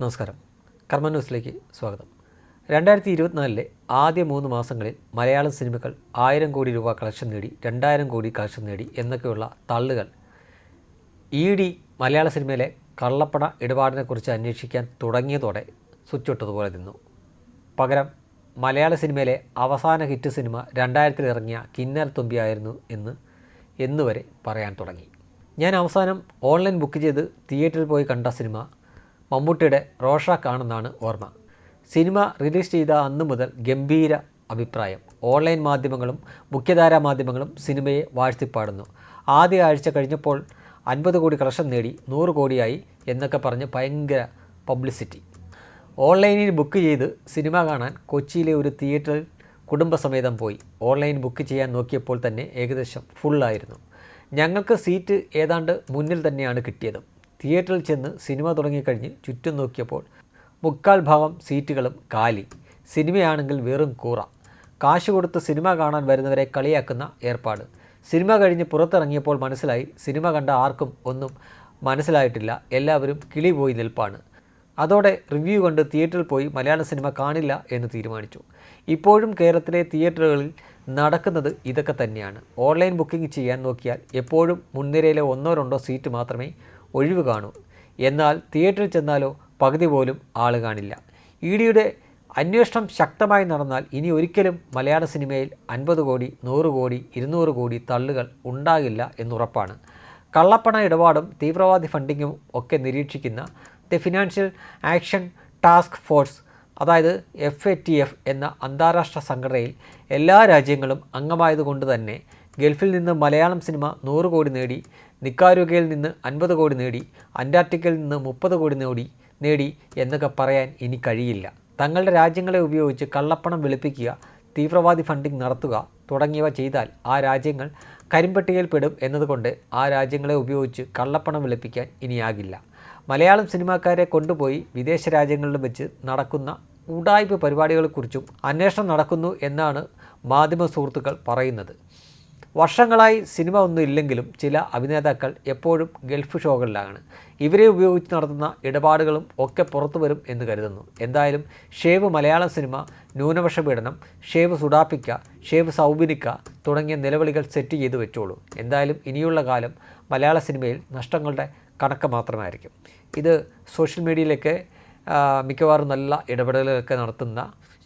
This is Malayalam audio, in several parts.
നമസ്കാരം. കർമ്മ ന്യൂസിലേക്ക് സ്വാഗതം. രണ്ടായിരത്തി ഇരുപത്തിനാലിലെ ആദ്യ മൂന്ന് മാസങ്ങളിൽ മലയാളം സിനിമകൾ ആയിരം കോടി രൂപ കളക്ഷൻ നേടി രണ്ടായിരം കോടി കളക്ഷൻ നേടി എന്നൊക്കെയുള്ള തള്ളുകൾ ഇ ഡി മലയാള സിനിമയിലെ കള്ളപ്പണ ഇടപാടിനെക്കുറിച്ച് അന്വേഷിക്കാൻ തുടങ്ങിയതോടെ സ്വിച്ചിട്ടതുപോലെ നിന്നു. പകരം മലയാള സിനിമയിലെ അവസാന ഹിറ്റ് സിനിമ രണ്ടായിരത്തിൽ ഇറങ്ങിയ കിന്നർ തുമ്പിയായിരുന്നു എന്ന് എന്നുവരെ പറയാൻ തുടങ്ങി. ഞാൻ അവസാനം ഓൺലൈൻ ബുക്ക് ചെയ്ത് തിയേറ്ററിൽ പോയി കണ്ട സിനിമ മമ്മൂട്ടിയുടെ റോഷാക്കാണെന്നാണ് ഓർമ്മ. സിനിമ റിലീസ് ചെയ്ത അന്നു മുതൽ ഗംഭീര അഭിപ്രായം. ഓൺലൈൻ മാധ്യമങ്ങളും മുഖ്യധാരാ മാധ്യമങ്ങളും സിനിമയെ വാഴ്ത്തിപ്പാടുന്നു. ആദ്യ ആഴ്ച കഴിഞ്ഞപ്പോൾ അൻപത് കോടി കളക്ഷൻ നേടി നൂറ് കോടിയായി എന്നൊക്കെ പറഞ്ഞ് ഭയങ്കര പബ്ലിസിറ്റി. ഓൺലൈനിൽ ബുക്ക് ചെയ്ത് സിനിമ കാണാൻ കൊച്ചിയിലെ ഒരു തിയേറ്ററിൽ കുടുംബസമേതം പോയി. ഓൺലൈൻ ബുക്ക് ചെയ്യാൻ നോക്കിയപ്പോൾ തന്നെ ഏകദേശം ഫുള്ളായിരുന്നു. ഞങ്ങൾക്ക് സീറ്റ് ഏതാണ്ട് മുന്നിൽ തന്നെയാണ് കിട്ടിയത്. തിയേറ്ററിൽ ചെന്ന് സിനിമ തുടങ്ങിക്കഴിഞ്ഞ് ചുറ്റും നോക്കിയപ്പോൾ മുക്കാൽ ഭാഗം സീറ്റുകളും കാലി. സിനിമയാണെങ്കിൽ വെറും കൂറ. കാശ് കൊടുത്ത് സിനിമ കാണാൻ വരുന്നവരെ കളിയാക്കുന്ന ഏർപ്പാട്. സിനിമ കഴിഞ്ഞ് പുറത്തിറങ്ങിയപ്പോൾ മനസ്സിലായി സിനിമ കണ്ട ആർക്കും ഒന്നും മനസ്സിലായിട്ടില്ല. എല്ലാവരും കിളി പോയി നിൽപ്പാണ്. അതോടെ റിവ്യൂ കണ്ട് തിയേറ്ററിൽ പോയി മലയാള സിനിമ കാണില്ല എന്ന് തീരുമാനിച്ചു. ഇപ്പോഴും കേരളത്തിലെ തിയേറ്ററുകളിൽ നടക്കുന്നത് ഇതൊക്കെ തന്നെയാണ്. ഓൺലൈൻ ബുക്കിംഗ് ചെയ്യാൻ നോക്കിയാൽ എപ്പോഴും മുൻനിരയിലെ ഒന്നോ രണ്ടോ സീറ്റ് മാത്രമേ ഒഴിവ് കാണൂ. എന്നാൽ തിയേറ്ററിൽ ചെന്നാലോ പകുതി പോലും ആൾ കാണില്ല. ഇ ഡിയുടെ അന്വേഷണം ശക്തമായി നടന്നാൽ ഇനി ഒരിക്കലും മലയാള സിനിമയിൽ അൻപത് കോടി നൂറ് കോടി ഇരുന്നൂറ് കോടി തള്ളുകൾ ഉണ്ടാകില്ല എന്നുറപ്പാണ്. കള്ളപ്പണ ഇടപാടും തീവ്രവാദി ഫണ്ടിങ്ങും ഒക്കെ നിരീക്ഷിക്കുന്ന the financial action task force അതായത് എഫ് എ ടി എഫ് എന്ന അന്താരാഷ്ട്ര സംഘടനയിൽ എല്ലാ രാജ്യങ്ങളും അംഗമായതുകൊണ്ട് തന്നെ ഗൾഫിൽ നിന്ന് മലയാളം സിനിമ നൂറ് കോടി നേടി നിക്കാരുകയിൽ നിന്ന് അൻപത് കോടി നേടി അന്റാർട്ടിക്കയിൽ നിന്ന് മുപ്പത് കോടി നേടി നേടി എന്നൊക്കെ പറയാൻ ഇനി കഴിയില്ല. തങ്ങളുടെ രാജ്യങ്ങളെ ഉപയോഗിച്ച് കള്ളപ്പണം വെളുപ്പിക്കുക തീവ്രവാദി ഫണ്ടിംഗ് നടത്തുക തുടങ്ങിയവ ചെയ്താൽ ആ രാജ്യങ്ങൾ കരിമ്പട്ടികയിൽപ്പെടും എന്നതുകൊണ്ട് ആ രാജ്യങ്ങളെ ഉപയോഗിച്ച് കള്ളപ്പണം വെളുപ്പിക്കാൻ ഇനിയാകില്ല. മലയാളം സിനിമാക്കാരെ കൊണ്ടുപോയി വിദേശ രാജ്യങ്ങളിൽ വെച്ച് നടക്കുന്ന ഉടായ്പ പരിപാടികളെക്കുറിച്ചും അന്വേഷണം നടക്കുന്നു എന്നാണ് മാധ്യമ സുഹൃത്തുക്കൾ പറയുന്നത്. വർഷങ്ങളായി സിനിമ ഒന്നും ഇല്ലെങ്കിലും ചില അഭിനേതാക്കൾ എപ്പോഴും ഗൾഫ് ഷോകളിലാണ്. ഇവരെ ഉപയോഗിച്ച് നടത്തുന്ന ഇടപാടുകളും ഒക്കെ പുറത്തു വരും എന്ന് കരുതുന്നു. എന്തായാലും ഷേവ് മലയാളം സിനിമ ന്യൂനപക്ഷ പീഡനം ഷേവ് സുഡാപ്പിക്ക ഷേവ് സൗബിനിക്ക തുടങ്ങിയ നിലവിളികൾ സെറ്റ് ചെയ്ത് വെച്ചോളൂ. എന്തായാലും ഇനിയുള്ള കാലം മലയാള സിനിമയിൽ നഷ്ടങ്ങളുടെ കണക്ക് മാത്രമായിരിക്കും. ഇത് സോഷ്യൽ മീഡിയയിലൊക്കെ മിക്കവാറും നല്ല ഇടപെടലുകളൊക്കെ നടത്തുന്ന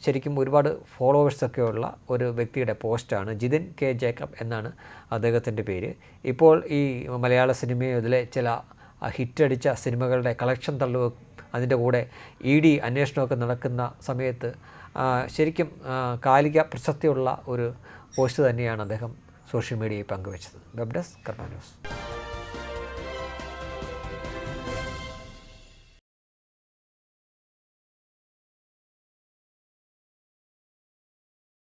ശരിക്കും ഒരുപാട് ഫോളോവേഴ്സൊക്കെ ഉള്ള ഒരു വ്യക്തിയുടെ പോസ്റ്റാണ് ജിതിൻ കെ ജേക്കബ് എന്നാണ് അദ്ദേഹത്തിന്റെ പേര്. ഇപ്പോൾ ഈ മലയാള സിനിമയിലെ ചില ഹിറ്റടിച്ച സിനിമകളുടെ കളക്ഷൻ തള്ളു അതിന്റെ കൂടെ ഇ ഡി അന്വേഷണമൊക്കെ നടക്കുന്ന സമയത്ത് ശരിക്കും കാലിക പ്രസക്തിയുള്ള ഒരു പോസ്റ്റ് തന്നെയാണ് അദ്ദേഹം സോഷ്യൽ മീഡിയയിൽ പങ്കുവച്ചത്. വെബ് ഡെസ്ക് കർമ്മ ന്യൂസ്